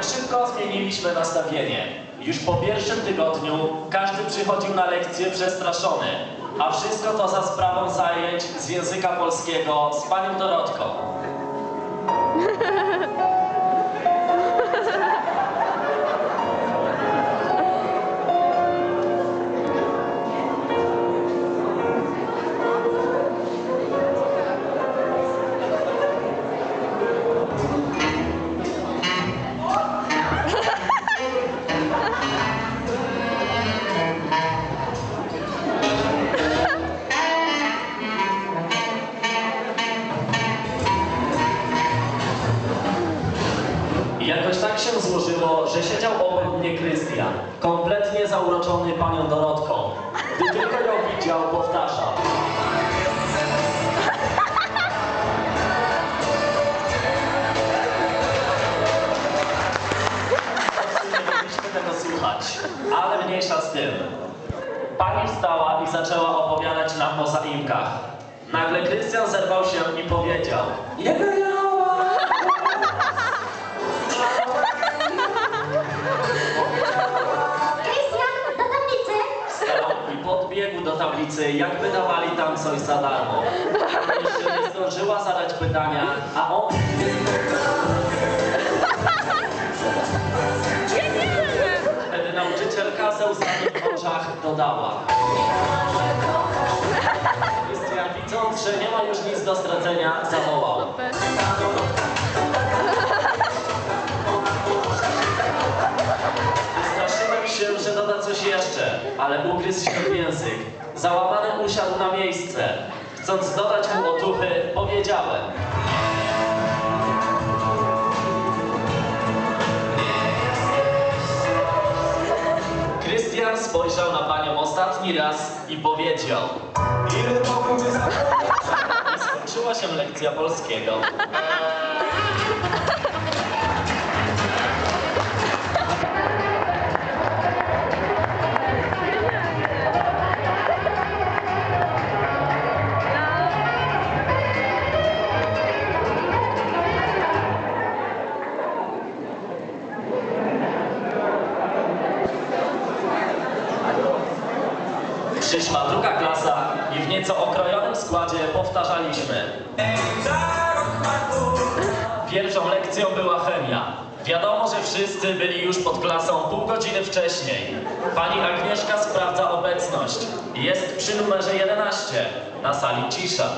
jednak szybko zmieniliśmy nastawienie. Już po pierwszym tygodniu każdy przychodził na lekcję przestraszony, a wszystko to za sprawą zajęć z języka polskiego z panią Dorotką. I jakoś tak się złożyło, że siedział obok mnie Krystian, kompletnie zauroczony panią Dorotką. Gdy tylko ją widział, powtarzał. Tego słuchać, ale mniejsza z tym. Pani wstała i zaczęła opowiadać nam o zaimkach. Nagle Krystian zerwał się i powiedział Jego tablicy, jakby dawali tam coś za darmo. Jeszcze nie zdążyła zadać pytania, a on... Wtedy nauczycielka ze łzami w oczach dodała. Krystian, widząc, że nie ma już nic do stracenia, zawołał. Wystraszyłem się, że doda coś jeszcze, ale ugryzł się w język. Załamany usiadł na miejsce. Chcąc dodać mu otuchy, powiedziałem. Krystian spojrzał na panią ostatni raz i powiedział. I skończyła się lekcja polskiego. Przyszła druga klasa i w nieco okrojonym składzie powtarzaliśmy. Pierwszą lekcją była chemia. Wiadomo, że wszyscy byli już pod klasą pół godziny wcześniej. Pani Agnieszka sprawdza obecność. Jest przy numerze 11. Na sali cisza.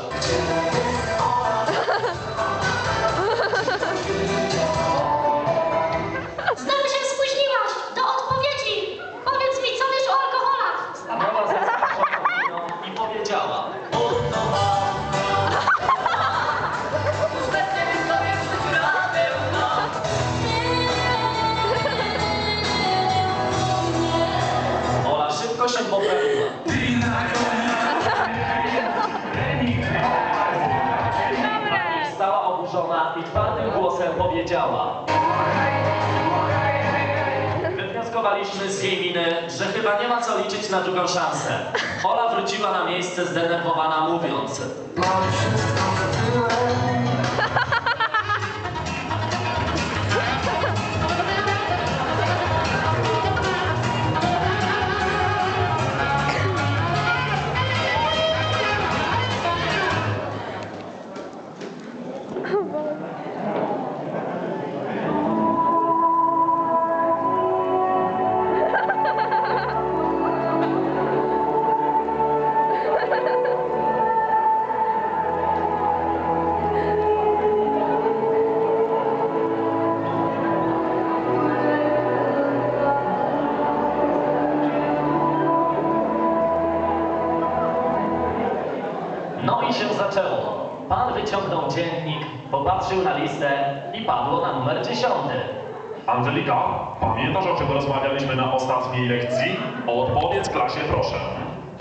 Powiedziała. Wywnioskowaliśmy z jej miny, że chyba nie ma co liczyć na drugą szansę. Ola wróciła na miejsce zdenerwowana mówiąc. No i się zaczęło. Pan wyciągnął dziennik, popatrzył na listę i padło na numer dziesiąty. Angelika, pamiętasz o czym rozmawialiśmy na ostatniej lekcji? Odpowiedz klasie proszę.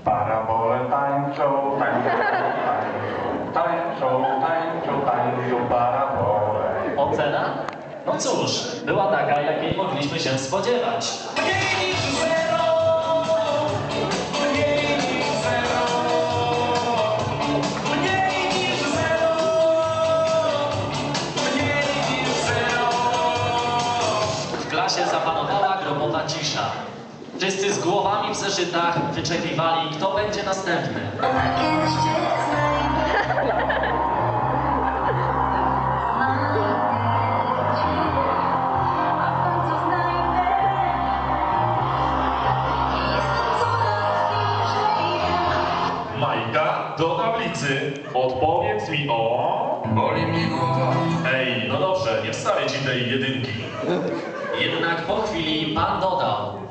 Parabole tańczą, tańczą, tańczą, tańczą, tańczą, tańczą parabole. Ocena? No cóż, była taka, jakiej mogliśmy się spodziewać. Zeszytach wyczekiwali, kto będzie następny. Majka, do tablicy. Odpowiedz mi o... Boli mnie głowa. Ej, no dobrze, nie wstawię ci tej jedynki. Jednak po chwili pan dodał.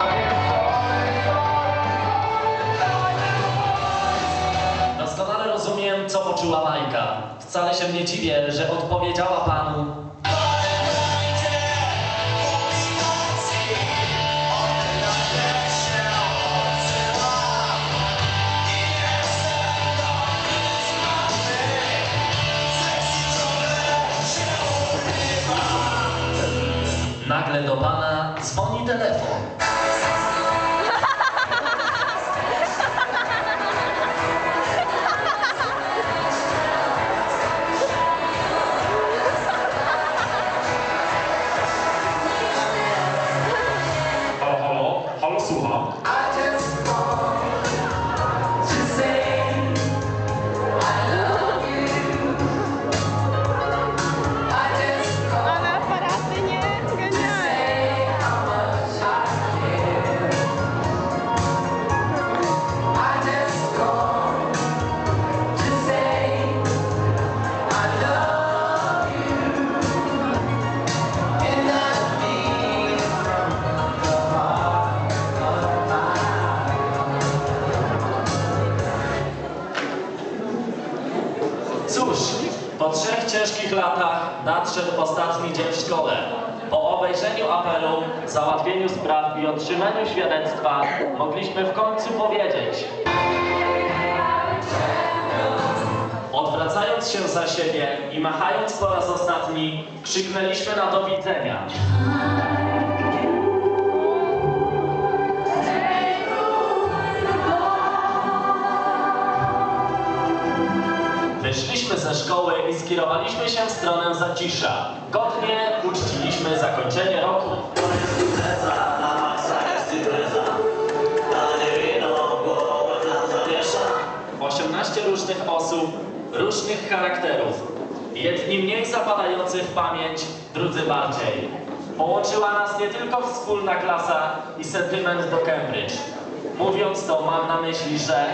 Poczuła Majka. Wcale się nie dziwię, że odpowiedziała panu. Nagle do pana dzwoni telefon. Cóż, po trzech ciężkich latach nadszedł ostatni dzień w szkole. Po obejrzeniu apelu, załatwieniu spraw i otrzymaniu świadectwa mogliśmy w końcu powiedzieć. Odwracając się za siebie i machając po raz ostatni, krzyknęliśmy na do widzenia. Wyszliśmy ze szkoły i skierowaliśmy się w stronę Zacisza. Godnie uczciliśmy zakończenie roku. 18 różnych osób, różnych charakterów. Jedni mniej zapadający w pamięć, drudzy bardziej. Połączyła nas nie tylko wspólna klasa i sentyment do Cambridge. Mówiąc to, mam na myśli, że